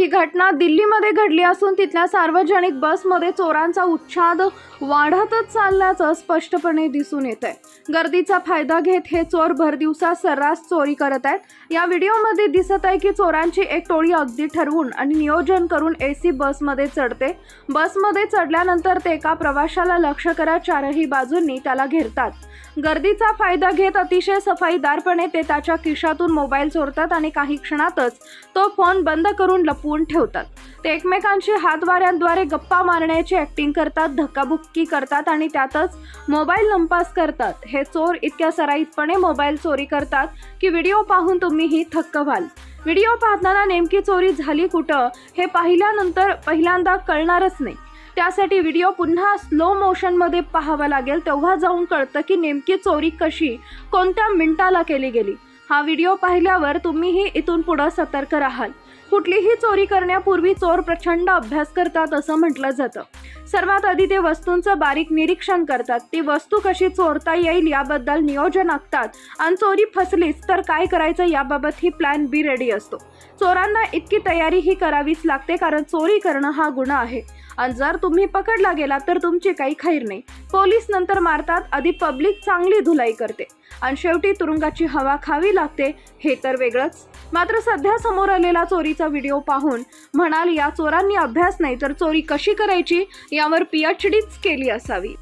ही घटना दिल्लीमध्ये घडली असून तिथल्या सार्वजनिक बसमध्ये चोरांचा उच्छाद वाढतच चालल्याचं स्पष्टपणे दिसून येत आहे गर्दीचा फायदा घेत हे चोर भरदिवसा सर्रास चोरी करत आहेत. या व्हिडिओमध्ये दिसत आहे की चोरांची एक टोळी अगदी ठरवून आणि नियोजन करून ए सी बसमध्ये चढते. बसमध्ये चढल्यानंतर ते एका प्रवाशाला लक्ष करत चारही बाजूंनी त्याला घेरतात. गर्दीचा फायदा घेत अतिशय सफाईदारपणे ते त्याच्या खिशातून मोबाईल चोरतात आणि काही क्षणातच तो फोन बंद करून लपवून ठेवतात. ते एकमेकांशी हातवाऱ्यांद्वारे गप्पा मारण्याची ॲक्टिंग करतात धक्काबुक्की करतात आणि त्यातच मोबाईल लंपास करतात. हे चोर इतक्या सराईतपणे मोबाईल चोरी करतात की व्हिडिओ पाहून तुम्हीही थक्क व्हाल. व्हिडिओ पाहताना नेमकी चोरी झाली कुठं हे पाहिल्यानंतर पहिल्यांदा कळणारच नाही. त्यासाठी व्हिडिओ पुन्हा स्लो मोशनमध्ये पाहावा लागेल तेव्हा जाऊन कळतं की नेमकी चोरी कशी कोणत्या मिनिटाला केली गेली. हा व्हिडिओ पाहिल्यावर तुम्हीही इथून पुढं सतर्क राहाल. कुठलीही चोरी करण्यापूर्वी चोर प्रचंड अभ्यास करतात असं म्हटलं जातं. सर्वात आधी ते वस्तूंचं बारीक निरीक्षण करतात. ती वस्तू कशी चोरता येईल याबद्दल नियोजन आखतात. आणि चोरी फसलीच तर काय करायचं याबाबत ही प्लॅन बी रेडी असतो. चोरांना इतकी तयारी ही करावीच लागते कारण चोरी करणं हा गुन्हा आहे. आणि जर तुम्ही पकडला गेला तर तुमची काही खैर नाही. पोलीस नंतर मारतात आधी पब्लिक चांगली धुलाई करते. आणि शेवटी तुरुंगाची हवा खावी लागते हे तर वेगळंच. मात्र सध्या समोर आलेला चोरीचा व्हिडिओ पाहून म्हणाल या चोरांनी अभ्यास नाही तर चोरी कशी करायची? यावर पीएच डीच केली असावी.